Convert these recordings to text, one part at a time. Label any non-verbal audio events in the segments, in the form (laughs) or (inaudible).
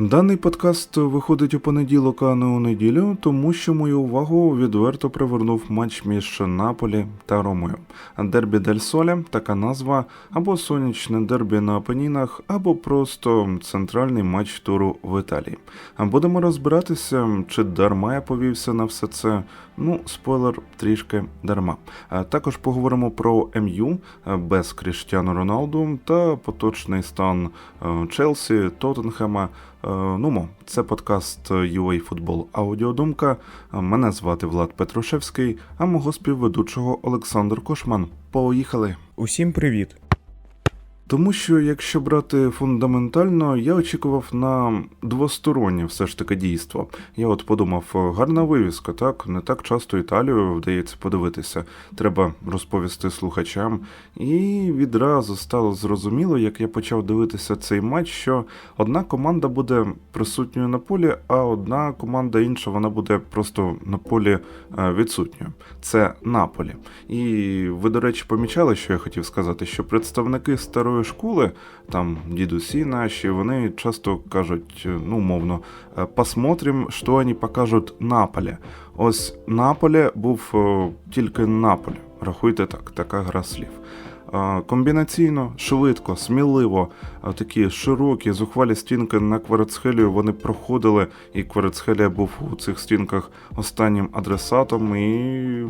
Даний подкаст виходить у понеділок, а не у неділю, тому що мою увагу відверто привернув матч між Наполі та Ромою. Дербі Дель Соле така назва, або сонячне дербі на Апенінах, або просто центральний матч туру в Італії. Будемо розбиратися, чи дарма я повівся на все це. Ну, спойлер, трішки дарма. Також поговоримо про МЮ без Кріштіану Роналду та поточний стан е, Челсі, Тоттенхема. Е, Нумо, це подкаст UA Футбол Аудіодумка. Е, Мене звати Влад Петрушевський, а мого співведучого Олександр Кошман. Поїхали! Усім привіт! Тому що, якщо брати фундаментально, я очікував на двостороннє все ж таки дійство. Я от подумав, гарна вивіска, так не так часто Італію вдається подивитися. Треба розповісти слухачам. І відразу стало зрозуміло, як я почав дивитися цей матч, що одна команда буде присутньою на полі, а одна команда інша вона буде просто на полі е, відсутньою. Це Наполі. І ви, до речі, помічали, що я хотів сказати, що представники старої школи, там дідусі наші, вони часто кажуть, е, ну мовно, е, посмотрим, що вони покажуть Наполі. Ось Наполі був е, тільки Наполі. Рахуйте так, така гра слів. Комбінаційно, швидко, сміливо, такі широкі, зухвалі стінки на Кварацхелію вони проходили, і Кварацхелія був у цих стінках останнім адресатом і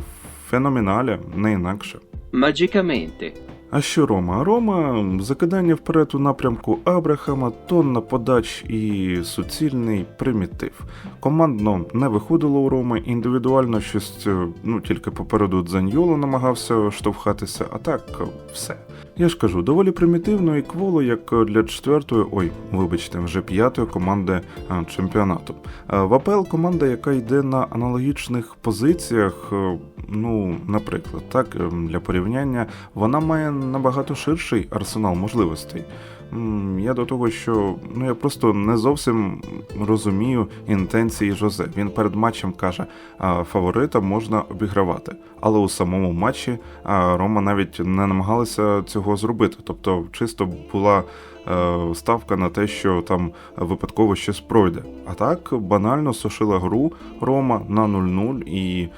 феноменалі, не інакше. Magicamente. А що Рома? Рома закидання вперед у напрямку Абрахама, тонна подач і суцільний примітив. Командно не виходило у Роми, індивідуально щось е, ну тільки попереду Дзаньйоло намагався штовхатися, а так е, все. Я ж кажу, доволі примітивно і кволо, як для четвертої, ой, вибачте, вже п'ятої команди е, чемпіонату. В АПЛ команда, яка йде на аналогічних позиціях, ну, наприклад, так, е, для порівняння, вона має набагато ширший арсенал можливостей. Я до того, що ну я просто не зовсім розумію інтенції Жозе. Він перед матчем каже, фаворита можна обігравати. Але у самому матчі Рома навіть не намагалася цього зробити. Тобто, чисто була ставка на те, що там випадково щось пройде. А так банально сушила гру Рома на 0-0 і е,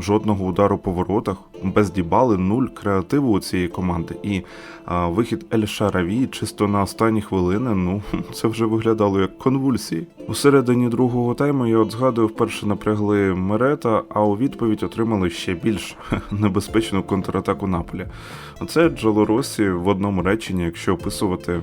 жодного удару по воротах, без дібали, нуль креативу у цієї команди. І а, вихід Ель Шараві чисто на останні хвилини, ну (laughs) це вже виглядало як конвульсії. У середині другого тайму я от згадую, вперше напрягли Мерета, а у відповідь отримали ще більш (laughs) небезпечну контратаку Наполі. Оце Джолоросі в одному реченні, якщо описувати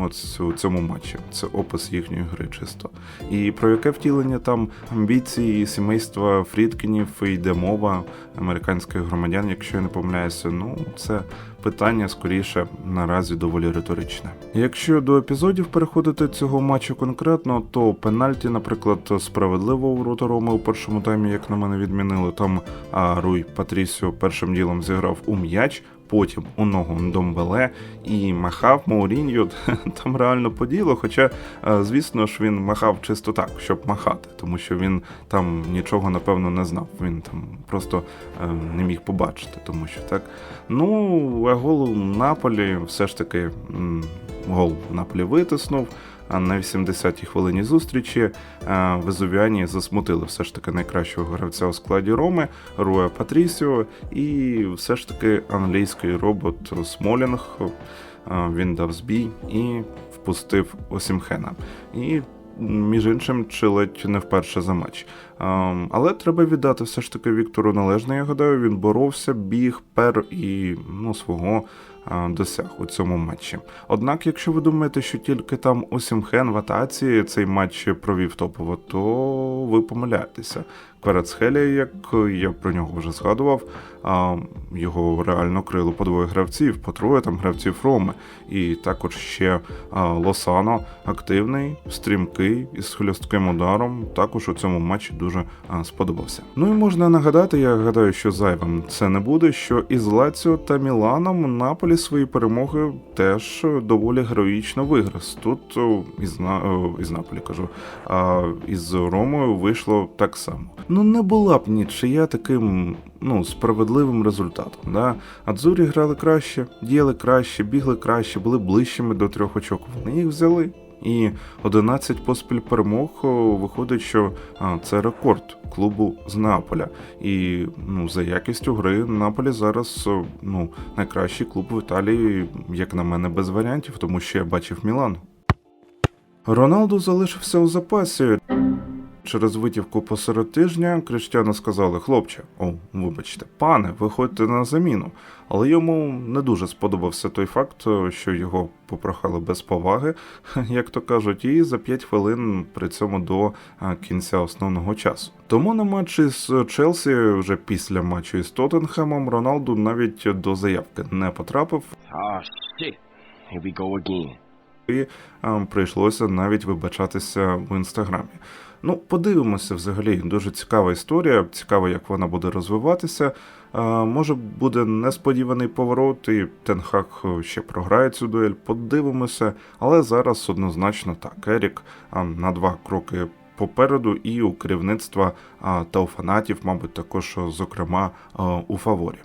от у цьому матчі. Це опис їхньої гри чисто. І про яке втілення там амбіції сімейства Фрідкінів йде мова американських громадян, якщо я не помиляюся, ну це питання скоріше наразі доволі риторичне. Якщо до епізодів переходити цього матчу конкретно, то пенальті, наприклад, справедливо у ворота Роми у першому таймі, як на мене відмінили, там Руй Патрісіо першим ділом зіграв у м'яч. Потім у ногу Домбеле і махав Мауріньо (laughs) там реально по ділу. Хоча, е, звісно ж, він махав чисто так, щоб махати, тому що він там нічого напевно не знав. Він там просто е, не міг побачити, тому що так. Ну, а гол Наполі все ж таки гол Наполі витиснув. А на 80-й хвилині зустрічі е, везувіані засмутили все ж таки найкращого гравця у складі Роми Руя Патрісіо, і все ж таки англійський робот Смолінг. е, Він дав збій і впустив Осімхена. І між іншим, чи ледь не вперше за матч. Ем, Але треба віддати все ж таки Віктору належне. Я гадаю, він боровся, біг, пер і ну, свого е, досяг у цьому матчі. Однак, якщо ви думаєте, що тільки там Осімхен в атаці цей матч провів топово, то ви помиляєтеся. Кварацхелія, як я про нього вже згадував, а, його реально крило по двоє гравців, по троє там гравців Роми. І також ще Лосано активний, стрімкий із хльостким ударом. Також у цьому матчі дуже сподобався. Ну і можна нагадати, я гадаю, що зайвим це не буде, що із Лаціо та Міланом Наполі свої перемоги теж доволі героїчно виграв. Тут із, із Наполі кажу, а із Ромою вийшло так само. Ну не була б нічия таким ну, справедливим результатом. Да? Адзурі грали краще, діяли краще, бігли краще, були ближчими до трьох очок. Вони їх взяли. і 11 поспіль перемог. Виходить, що а, це рекорд клубу з Неаполя. І ну, за якістю гри Наполі зараз ну, найкращий клуб в Італії, як на мене, без варіантів, тому що я бачив Мілан. Роналду залишився у запасі. Через витівку посеред тижня Криштіану сказали: хлопче, о, вибачте, пане, виходьте на заміну. Але йому не дуже сподобався той факт, що його попрохали без поваги, (laughs) як то кажуть, і за 5 хвилин при цьому до кінця основного часу. Тому на матчі з Челсі, вже після матчу із Тоттенхемом, Роналду навіть до заявки не потрапив. Oh shit. Here we go again. і прийшлося навіть вибачатися в інстаграмі. Ну, подивимося взагалі. Дуже цікава історія. Цікаво, як вона буде розвиватися. Може буде несподіваний поворот, і Тенхак ще програє цю дуель. Подивимося, але зараз однозначно так. Ерік на два кроки. Попереду і у керівництва та у фанатів, мабуть, також, зокрема, а, у фаворі.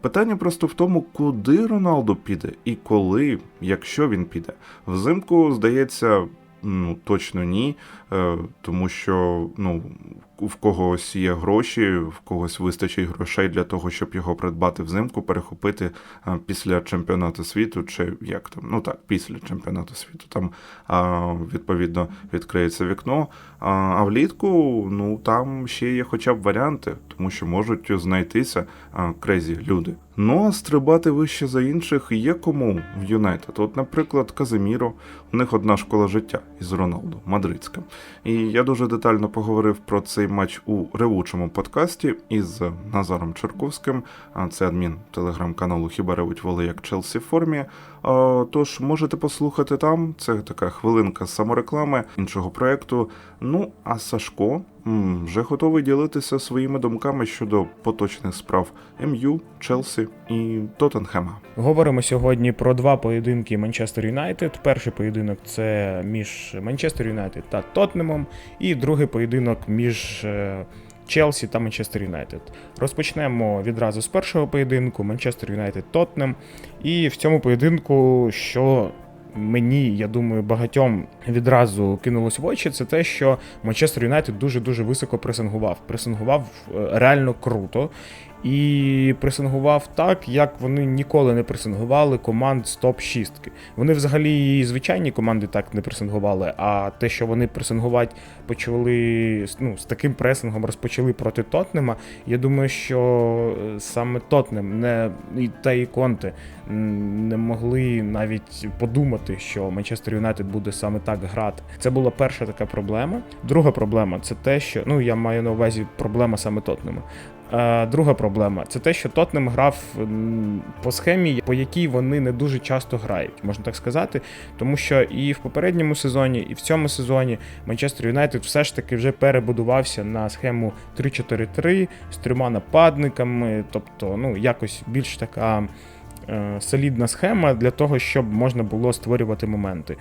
Питання просто в тому, куди Роналду піде і коли, якщо він піде. Взимку, здається, ну точно ні, е, тому що ну, в когось є гроші, в когось вистачить грошей для того, щоб його придбати взимку, перехопити е, після чемпіонату світу, чи як там, ну так, після чемпіонату світу. Там відповідно відкриється вікно. А, влітку, ну там ще є хоча б варіанти, тому що можуть знайтися крезі люди. Ну а стрибати вище за інших є кому в Юнайтед. От, наприклад, Казиміро, у них одна школа життя із Роналду, мадридська. І я дуже детально поговорив про цей матч у ревучому подкасті із Назаром Черковським. Це адмін телеграм-каналу Хіба ревуть воли як Челсі в формі. Тож можете послухати там. Це така хвилинка самореклами іншого проекту. Ну а Сашко м, вже готовий ділитися своїми думками щодо поточних справ МЮ, Челсі і Тоттенхема. Говоримо сьогодні про два поєдинки Манчестер Юнайтед. Перший поєдинок це між Манчестер Юнайтед та Тоттенемом, і другий поєдинок між е, Челсі та Манчестер Юнайтед. Розпочнемо відразу з першого поєдинку Манчестер Юнайтед Тоттенем. І в цьому поєдинку, що мені, я думаю, багатьом відразу кинулось в очі, це те, що Манчестер Юнайтед дуже-дуже високо пресингував. Пресингував е, реально круто. І пресингував так, як вони ніколи не пресингували команд з топ-6. Вони взагалі і звичайні команди так не пресингували, а те, що вони пресингувати почали ну, з таким пресингом розпочали проти Тотнема, я думаю, що е, саме Тотнем не, і та і Конте не могли навіть подумати, що Манчестер Юнайтед буде саме так грати. Це була перша така проблема. Друга проблема це те, що ну я маю на увазі проблема саме Тотнема. Е, Друга проблема це те, що Тотнем грав по схемі, по якій вони не дуже часто грають, можна так сказати. Тому що і в попередньому сезоні, і в цьому сезоні Манчестер Юнайтед все ж таки вже перебудувався на схему 3-4-3 з трьома нападниками, тобто, ну, якось більш така е, солідна схема для того, щоб можна було створювати моменти.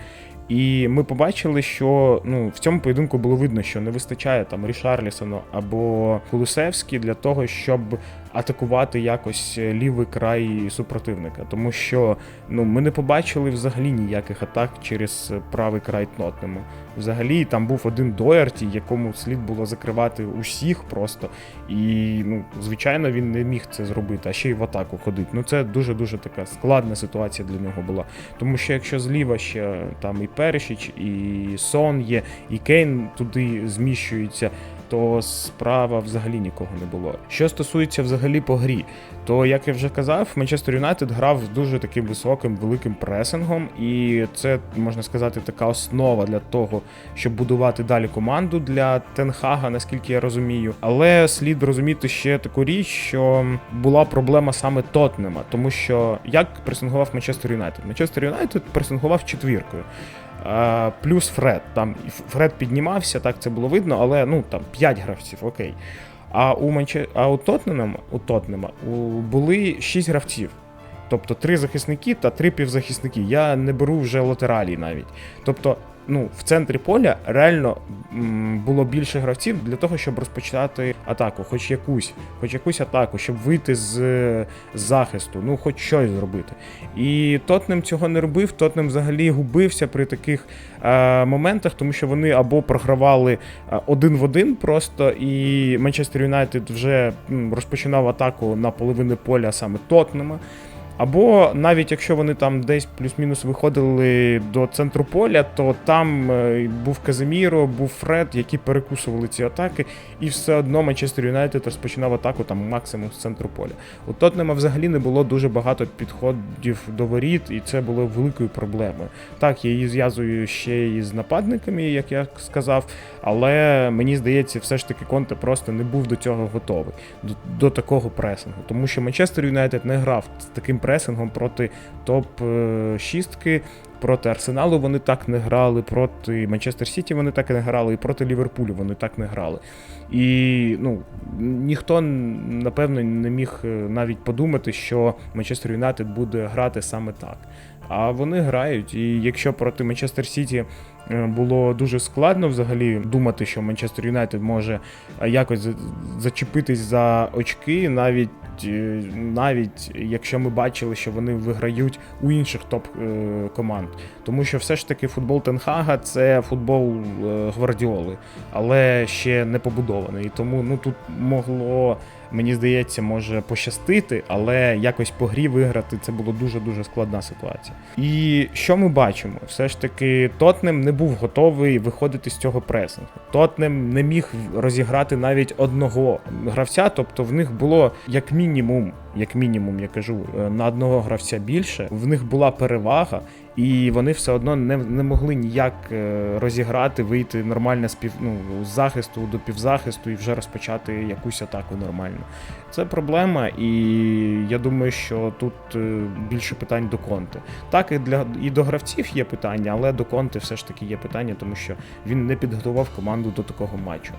І ми побачили, що ну, в цьому поєдинку було видно, що не вистачає там Рішарлісону або Кулусевський для того, щоб атакувати якось лівий край супротивника. Тому що ну, ми не побачили взагалі ніяких атак через правий край Тотнему. Взагалі там був один Доярті, якому слід було закривати усіх просто. І, ну, звичайно, він не міг це зробити, а ще й в атаку ходити. Ну, це дуже-дуже така складна ситуація для нього була. Тому що якщо зліва ще там і Перешіч, і Сон є, і Кейн туди зміщується, то справа взагалі нікого не було. Що стосується взагалі по грі, то як я вже казав, Манчестер Юнайтед грав з дуже таким високим великим пресингом, і це можна сказати така основа для того, щоб будувати далі команду для Тенхага, наскільки я розумію. Але слід розуміти ще таку річ, що була проблема саме Тотнема, тому що як пресингував Манчестер Юнайтед? Манчестер Юнайтед пресингував четвіркою. Плюс Фред. Там Фред піднімався, так це було видно, але ну там 5 гравців, окей. А у Манче... а у Тотнема, у Тотнема були 6 гравців. Тобто 3 захисники та 3 півзахисники. Я не беру вже латералі навіть. Тобто ну, в центрі поля реально було більше гравців для того, щоб розпочати атаку, хоч якусь, хоч якусь атаку, щоб вийти з, з захисту, ну хоч щось зробити. І Тотнем цього не робив. Тотнем взагалі губився при таких е, моментах, тому що вони або програвали е, один в один просто, і Манчестер Юнайтед вже розпочинав атаку на половини поля саме Тотнема. Або навіть якщо вони там десь плюс-мінус виходили до центру поля, то там е, був Казиміро, був Фред, які перекусували ці атаки, і все одно Манчестер Юнайтед розпочинав атаку там максимум з центру поля. У Тотнема взагалі не було дуже багато підходів до воріт, і це було великою проблемою. Так, я її зв'язую ще і з нападниками, як я сказав, але мені здається, все ж таки Конте просто не був до цього готовий, до, до такого пресингу. Тому що Манчестер Юнайтед не грав з таким пресингом проти топ-6. Проти Арсеналу вони так не грали, проти Манчестер Сіті вони так не грали, і проти Ліверпулю вони так не грали. І ну, ніхто, напевно, не міг е, навіть подумати, що Манчестер Юнайтед буде грати саме так. А вони грають. І якщо проти Манчестер Сіті е, було дуже складно взагалі думати, що Манчестер Юнайтед може е, якось зачепитись за очки, навіть е, навіть якщо ми бачили, що вони виграють у інших топ е, команд. Тому що все ж таки футбол Тенхага це футбол Гвардіоли, але ще не побудований. Тому ну тут могло. Мені здається, може пощастити, але якось по грі виграти це було дуже дуже складна ситуація. І що ми бачимо? Все ж таки, Тотнем не був готовий виходити з цього пресингу. Тотнем не міг розіграти навіть одного гравця, тобто в них було як мінімум, як мінімум, я кажу, е, на одного гравця більше. В них була перевага, і вони все одно не, не могли ніяк е, розіграти, вийти нормально з пів, ну, з захисту до півзахисту і вже розпочати якусь атаку нормально. Це проблема, і я думаю, що тут е, більше питань до Конте. Так, і для і до гравців є питання, але до Конте все ж таки є питання, тому що він не підготував команду до такого матчу.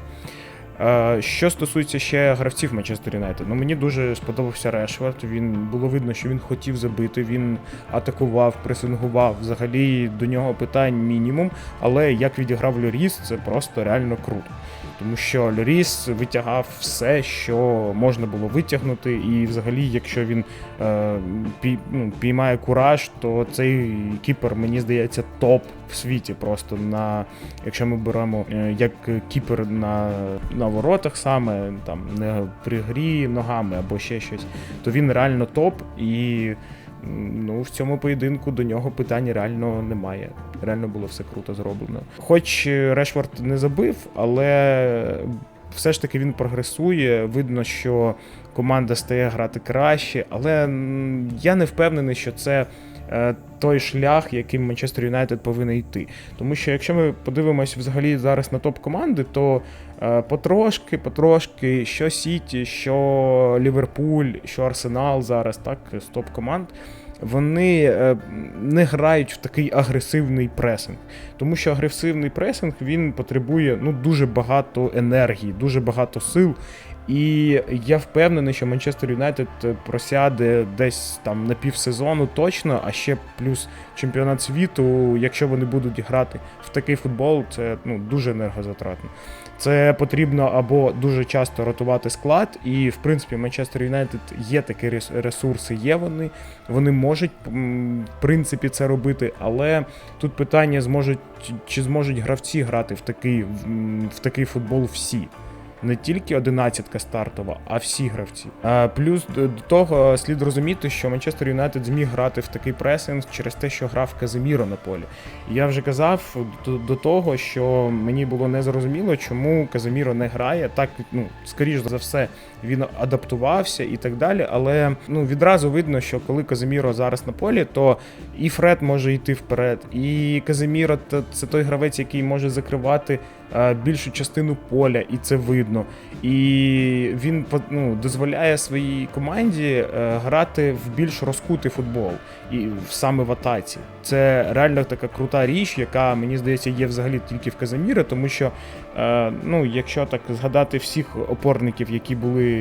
Е, Що стосується ще гравців Манчестер Юнайтед, ну мені дуже сподобався Решвард. Він було видно, що він хотів забити, він атакував, пресингував. Взагалі до нього питань мінімум. Але як відіграв Льоріс, це просто реально круто. Тому що Льоріс витягав все, що можна було витягнути, і взагалі, якщо він е, пій, ну, піймає кураж, то цей кіпер, мені здається, топ в світі. Просто на якщо ми беремо е, як кіпер на, на воротах саме, там не при грі ногами або ще щось, то він реально топ і. Ну, в цьому поєдинку до нього питань реально немає. Реально було все круто зроблено. Хоч Решвард Решфорд не забив, але все ж таки він прогресує. Видно, що команда стає грати краще, але я не впевнений, що це е, той шлях, яким Манчестер Юнайтед повинен йти. Тому що якщо ми подивимось взагалі зараз на топ-команди, то е, потрошки, потрошки, що Сіті, що Ліверпуль, що Арсенал зараз, так, з топ-команд. Вони е, не грають в такий агресивний пресинг, тому що агресивний пресинг він потребує ну дуже багато енергії, дуже багато сил. І я впевнений, що Манчестер Юнайтед просяде десь там на півсезону точно, а ще плюс чемпіонат світу, якщо вони будуть грати в такий футбол, це ну дуже енергозатратно. Це потрібно або дуже часто ротувати склад, і в принципі Манчестер Юнайтед є такі ресурси, є вони. Вони можуть в принципі це робити, але тут питання зможуть чи зможуть гравці грати в такий, в такий футбол всі. Не тільки одинадцятка стартова, а всі гравці. Плюс до, того слід розуміти, що Манчестер Юнайтед зміг грати в такий пресинг через те, що грав Казиміро на полі. Я вже казав до того, що мені було незрозуміло, чому Казиміро не грає. Так, ну скоріш за все, він адаптувався і так далі. Але ну відразу видно, що коли Казиміро зараз на полі, то і Фред може йти вперед, і Казиміро це той гравець, який може закривати е, більшу частину поля, і це видно. І він ну, дозволяє своїй команді е, грати в більш розкутий футбол і саме в атаці. Це реально така крута річ, яка мені здається є взагалі тільки в Казиміра, тому що е, ну, якщо так згадати всіх опорників, які були.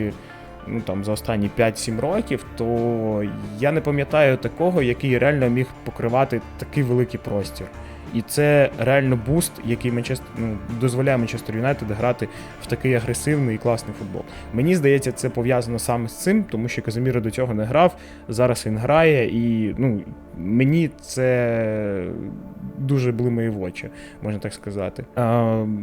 Ну там за останні 5-7 років, то я не пам'ятаю такого, який реально міг покривати такий великий простір. І це реально буст, який Манчестер ну, дозволяє Манчестер Юнайтед грати в такий агресивний і класний футбол. Мені здається, це пов'язано саме з цим, тому що Казиміро до цього не грав. Зараз він грає, і ну, мені це дуже блимає в очі, можна так сказати.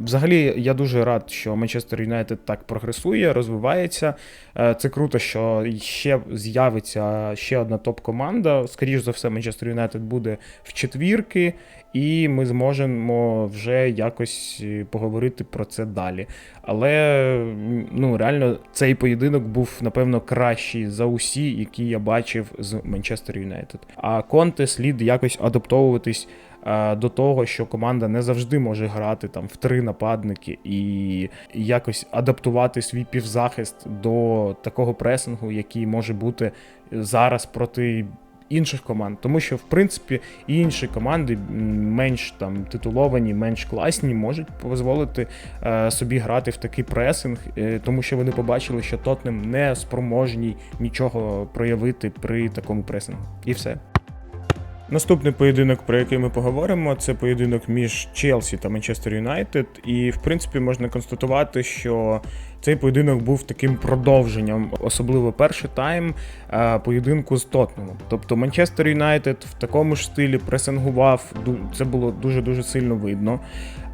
Взагалі, я дуже рад, що Манчестер Юнайтед так прогресує, розвивається. Е, це круто, що ще з'явиться ще одна топ-команда. Скоріше за все, Манчестер Юнайтед буде в четвірки, і ми зможемо вже якось е, поговорити про це далі. Але ну реально цей поєдинок був напевно кращий за усі, які я бачив з Манчестер Юнайтед. А Конте слід якось адаптовуватись. е, До того, що команда не завжди може грати там в три нападники і якось адаптувати свій півзахист до такого пресингу, який може бути зараз проти інших команд. Тому що, в принципі, і інші команди менш там титуловані, менш класні, можуть дозволити е, собі грати в такий пресинг, е, тому що вони побачили, що Тотнем не спроможні нічого проявити при такому пресингу. І все. Наступний поєдинок, про який ми поговоримо, це поєдинок між Челсі та Манчестер Юнайтед. І, в принципі, можна констатувати, що цей поєдинок був таким продовженням, особливо перший тайм е, поєдинку з Тотнемом. Тобто Манчестер Юнайтед в такому ж стилі пресингував, це було дуже-дуже сильно видно.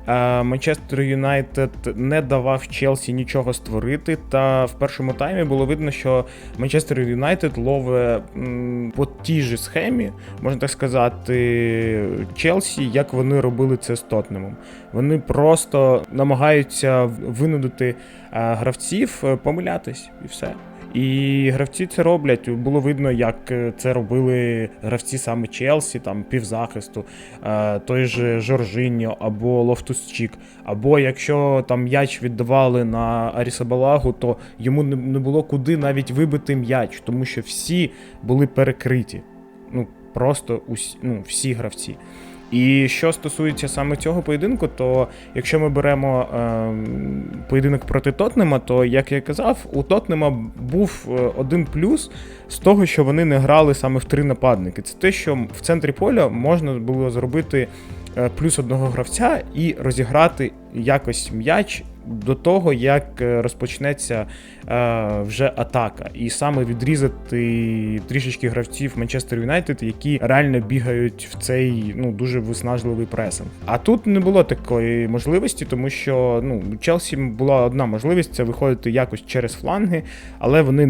Е, Манчестер Юнайтед не давав Челсі нічого створити. Та в першому таймі було видно, що Манчестер Юнайтед ловить по тій же схемі, можна так сказати, Челсі, як вони робили це з Тотнемом. Вони просто намагаються винудити е, гравців е, помилятись і все. І гравці це роблять. Було видно, як е, це робили гравці саме Челсі, там півзахисту, е, той же Жоржиньо або Лофтус-Чік. Або якщо там м'яч віддавали на Арісабалагу, то йому не було куди навіть вибити м'яч, тому що всі були перекриті. Ну, просто усі, ну, всі гравці. І що стосується саме цього поєдинку, то якщо ми беремо е, поєдинок проти Тотнема, то як я казав, у Тотнема був е, один плюс з того, що вони не грали саме в три нападники. Це те, що в центрі поля можна було зробити е, плюс одного гравця і розіграти якось м'яч до того, як е, розпочнеться е, вже атака, і саме відрізати трішечки гравців Манчестер Юнайтед, які реально бігають в цей ну дуже виснажливий пресинг. А тут не було такої можливості, тому що ну Челсі була одна можливість це виходити якось через фланги, але вони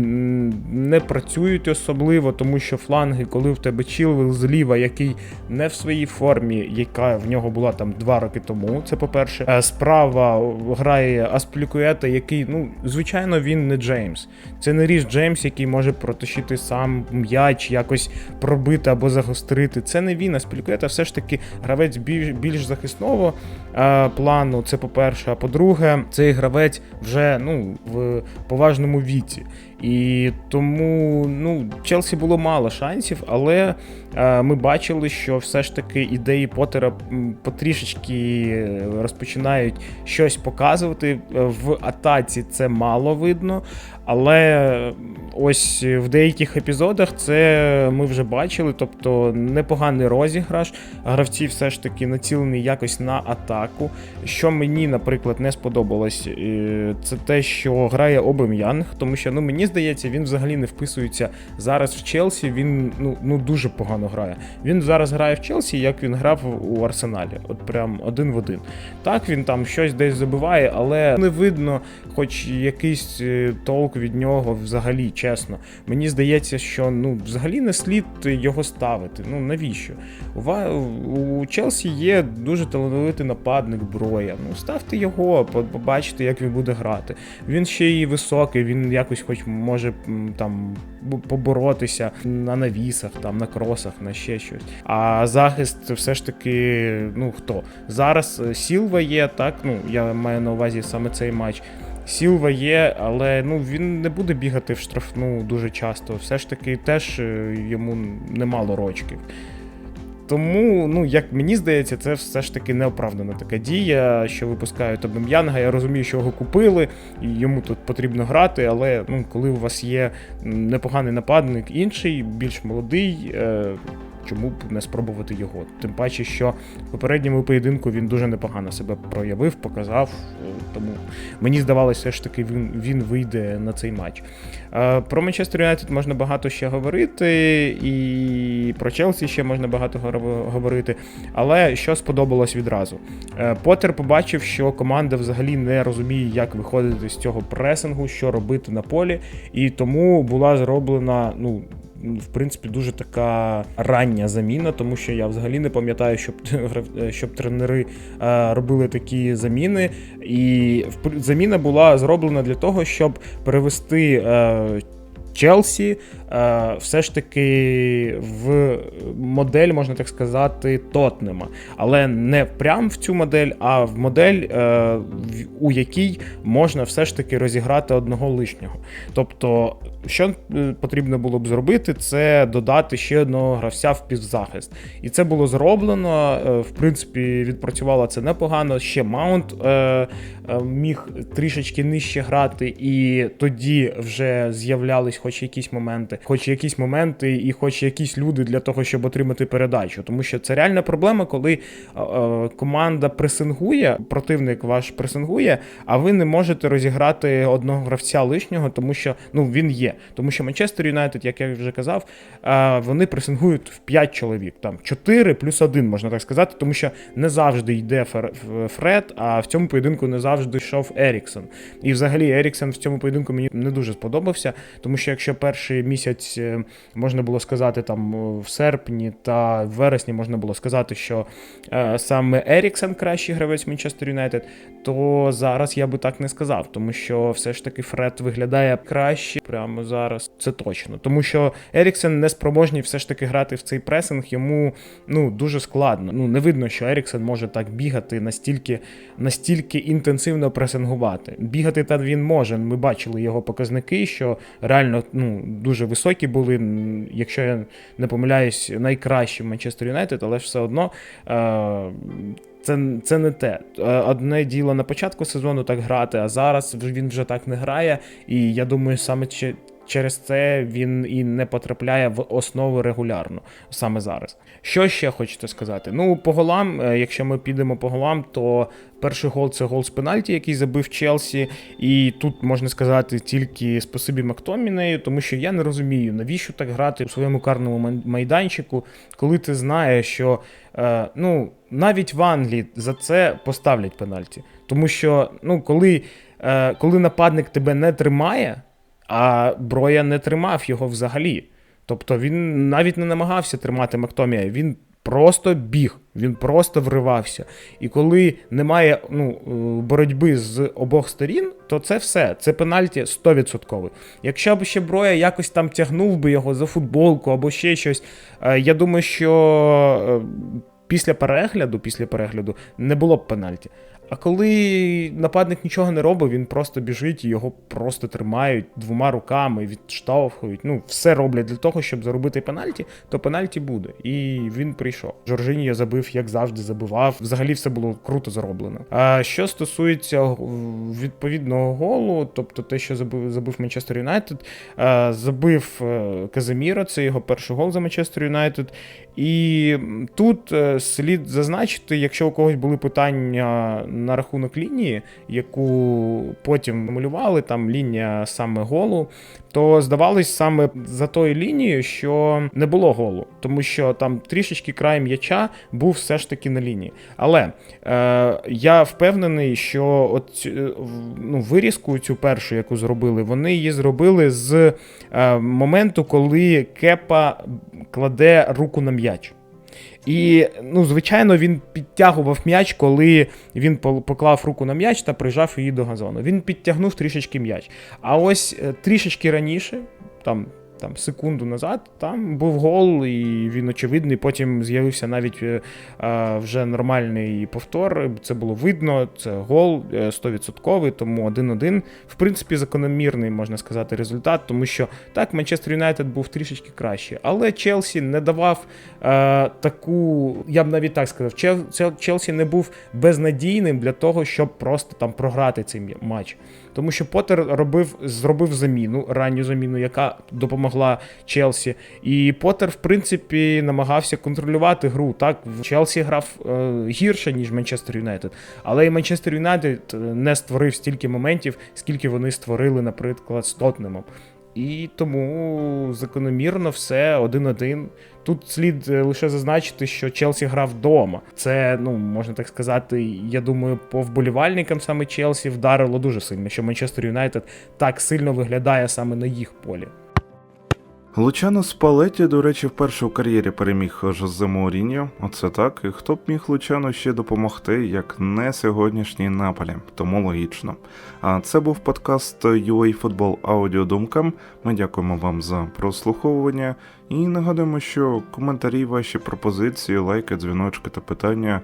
не працюють особливо, тому що фланги, коли в тебе Чілвел зліва, який не в своїй формі, яка в нього була там два роки тому. Це по-перше, Е, справа грає Асплікуета, який, ну, звичайно, він не Джеймс. Це не Ріс Джеймс, який може протащити сам м'яч, якось пробити або загострити. Це не він. Аспілікуета все ж таки гравець більш, більш захисного е, плану. Це по-перше. А по-друге, цей гравець вже ну, в поважному віці. І тому ну, Челсі було мало шансів, але е, ми бачили, що все ж таки ідеї Поттера потрішечки розпочинають щось показувати. Е, В атаці це мало видно, але ось в деяких епізодах це ми вже бачили. Тобто непоганий розіграш. Гравці все ж таки націлені якось на атаку. Що мені, наприклад, не сподобалось, е, це те, що грає Обем'янг, тому що ну мені здається, він взагалі не вписується зараз в Челсі. Він ну, ну дуже погано грає. Він зараз грає в Челсі, як він грав у Арсеналі, от прям один в один. Так він там щось десь забиває, але не видно, хоч якийсь е, толк від нього взагалі, чесно. Мені здається, що ну взагалі не слід його ставити. Ну навіщо? У, у Челсі є дуже талановитий нападник Броя. Ну ставте його, побачите, як він буде грати. Він ще і високий, він якось хоч може там поборотися на навісах, там на кросах, на ще щось. А захист все ж таки, ну хто? Зараз е, Сілва є, так, ну я маю на увазі саме цей матч. Сілва є, але ну він не буде бігати в штрафну дуже часто. Все ж таки, теж е, йому немало рочків. Тому, ну як мені здається, це все ж таки неоправдана така дія, що випускають Обем'янга. Я розумію, що його купили, і йому тут потрібно грати. Але ну, коли у вас є непоганий нападник, інший, більш молодий, е, чому б не спробувати його? Тим паче, що в попередньому поєдинку він дуже непогано себе проявив, показав. е, Тому мені здавалося, все ж таки він, він вийде на цей матч. Е, Про Манчестер Юнайтед можна багато ще говорити, і про Челсі ще можна багато говорити. Але що сподобалось відразу? Е, Поттер побачив, що команда взагалі не розуміє, як виходити з цього пресингу, що робити на полі, і тому була зроблена, ну. В принципі, дуже така рання заміна, тому що я взагалі не пам'ятаю, щоб (laughs) щоб тренери е, робили такі заміни. І заміна була зроблена для того, щоб перевести е, Челсі е, все ж таки в модель, можна так сказати, Тотнема. Але не прям в цю модель, а в модель, е, у якій можна все ж таки розіграти одного лишнього. Тобто, що е, потрібно було б зробити, це додати ще одного гравця в півзахист. І це було зроблено. В принципі, відпрацювало це непогано. Ще Маунт міг трішечки нижче грати, і тоді вже з'являлись хоч якісь моменти, хоч якісь моменти, і хоч якісь люди для того, щоб отримати передачу. Тому що це реальна проблема, коли е, е, команда пресингує, противник ваш пресингує, а ви не можете розіграти одного гравця лишнього, тому що ну він є. Тому що Манчестер Юнайтед, як я вже казав, е, вони пресингують в 5 чоловік, там 4 плюс 1, можна так сказати, тому що не завжди йде Фред, а в цьому поєдинку не завжди йшов Еріксон. І взагалі Еріксон в цьому поєдинку мені не дуже сподобався, тому що якщо перший місяць е, можна було сказати там в серпні та в вересні можна було сказати, що е, саме Еріксон кращий гравець Манчестер Юнайтед, то зараз я би так не сказав, тому що все ж таки Фред виглядає краще прямо зараз. Це точно. Тому що Еріксен не спроможний все ж таки грати в цей пресинг, йому ну дуже складно. Ну не видно, що Еріксен може так бігати настільки, настільки інтенсивно пресингувати. Бігати та він може. Ми бачили його показники, що реально ну дуже високі були. Якщо я не помиляюсь, найкращі в Манчестер Юнайтед, але ж все одно. Е- це, це не те. Е, Одне діло на початку сезону так грати, а зараз він вже так не грає. І я думаю, саме через це він і не потрапляє в основу регулярно саме зараз. Що ще хочете сказати? Ну, по голам, е, якщо ми підемо по голам, то перший гол це гол з пенальті, який забив Челсі. І тут можна сказати тільки спасибі Мактомінею, тому що я не розумію, навіщо так грати у своєму карному майданчику, коли ти знаєш, що е, ну, навіть в Англії за це поставлять пенальті. Тому що, ну, коли, е, коли нападник тебе не тримає, а Броя не тримав його взагалі. Тобто він навіть не намагався тримати Мактомія, він просто біг, він просто вривався. І коли немає ну, е, боротьби з обох сторін, то це все, це пенальті 100%. Якщо б ще Броя якось там тягнув би його за футболку або ще щось, е, я думаю, що е, після перегляду, після перегляду не було б пенальті. А коли нападник нічого не робить, він просто біжить і його просто тримають двома руками, відштовхують. Ну, все роблять для того, щоб заробити пенальті, то пенальті буде. І він прийшов. Жоржинія забив, як завжди, забивав. Взагалі все було круто зроблено. А що стосується відповідного голу, тобто те, що забив, забив Манчестер Юнайтед, забив е, це його перший гол за Манчестер Юнайтед. І тут е, слід зазначити, якщо у когось були питання на рахунок лінії, яку потім малювали, там лінія саме голу, то здавалось саме за тою лінією, що не було голу, тому що там трішечки край м'яча був все ж таки на лінії. Але е, я впевнений, що от е, ну, вирізку цю першу, яку зробили, вони її зробили з е, моменту, коли Кепа кладе руку на м'яч. І, ну, звичайно, він підтягував м'яч, коли він поклав руку на м'яч та прижав її до газону. Він підтягнув трішечки м'яч. А ось е, трішечки раніше, там, там секунду назад, там був гол, і він очевидний. Потім з'явився навіть е, е, вже нормальний повтор. Це було видно. Це гол е, 100%, тому 1-1. В принципі, закономірний, можна сказати, результат, тому що так, Манчестер Юнайтед був трішечки краще, але Челсі не давав е, таку, я б навіть так сказав, Чел, Чел- Челсі не був безнадійним для того, щоб просто там програти цей матч. Тому що Поттер робив, зробив заміну, ранню заміну, яка допомогла перемогла Челсі. І Поттер, в принципі, намагався контролювати гру. Так, Челсі грав е, гірше, ніж Манчестер Юнайтед. Але і Манчестер Юнайтед е, не створив стільки моментів, скільки вони створили, наприклад, з Тотнемом. І тому закономірно все один-один. Тут слід е, лише зазначити, що Челсі грав вдома. Це, ну можна так сказати, я думаю, по вболівальникам саме Челсі вдарило дуже сильно, що Манчестер Юнайтед так сильно виглядає саме на їх полі. Лучано Спалетті, до речі, вперше у кар'єрі переміг Жозе Мауріньо. Оце так. І хто б міг Лучано ще допомогти, як не сьогоднішній Наполі, тому логічно. А це був подкаст UA Football Аудіодумкам. Ми дякуємо вам за прослуховування і нагадуємо, що коментарі, ваші пропозиції, лайки, дзвіночки та питання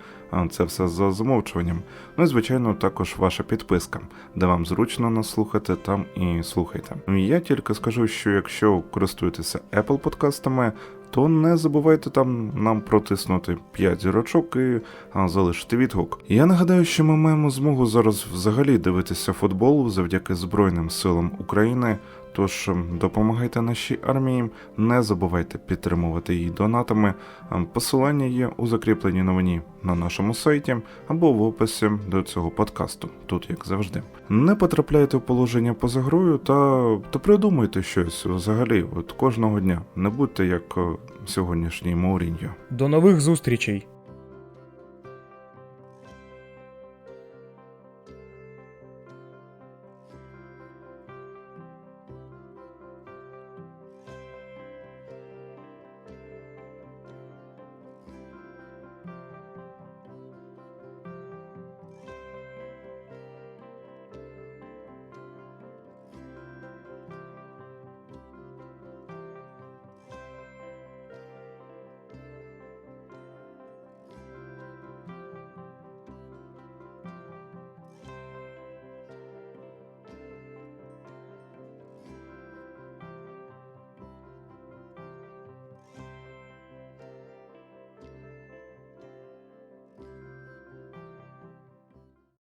це все за замовчуванням. Ну і звичайно, також ваша підписка, де вам зручно нас слухати, там і слухайте. Я тільки скажу, що якщо користуєтеся Apple подкастами, то не забувайте там нам протиснути 5 зірочок і залишити відгук. Я нагадаю, що ми маємо змогу зараз взагалі дивитися футбол завдяки Збройним силам України. Тож ем, допомагайте нашій армії, не забувайте підтримувати її донатами. Ем, Посилання є у закріпленій новині на нашому сайті або в описі до цього подкасту, тут як завжди. Не потрапляйте в положення поза грою та, та придумайте щось взагалі, от кожного дня. Не будьте як е, сьогоднішній Мауріньо. До нових зустрічей!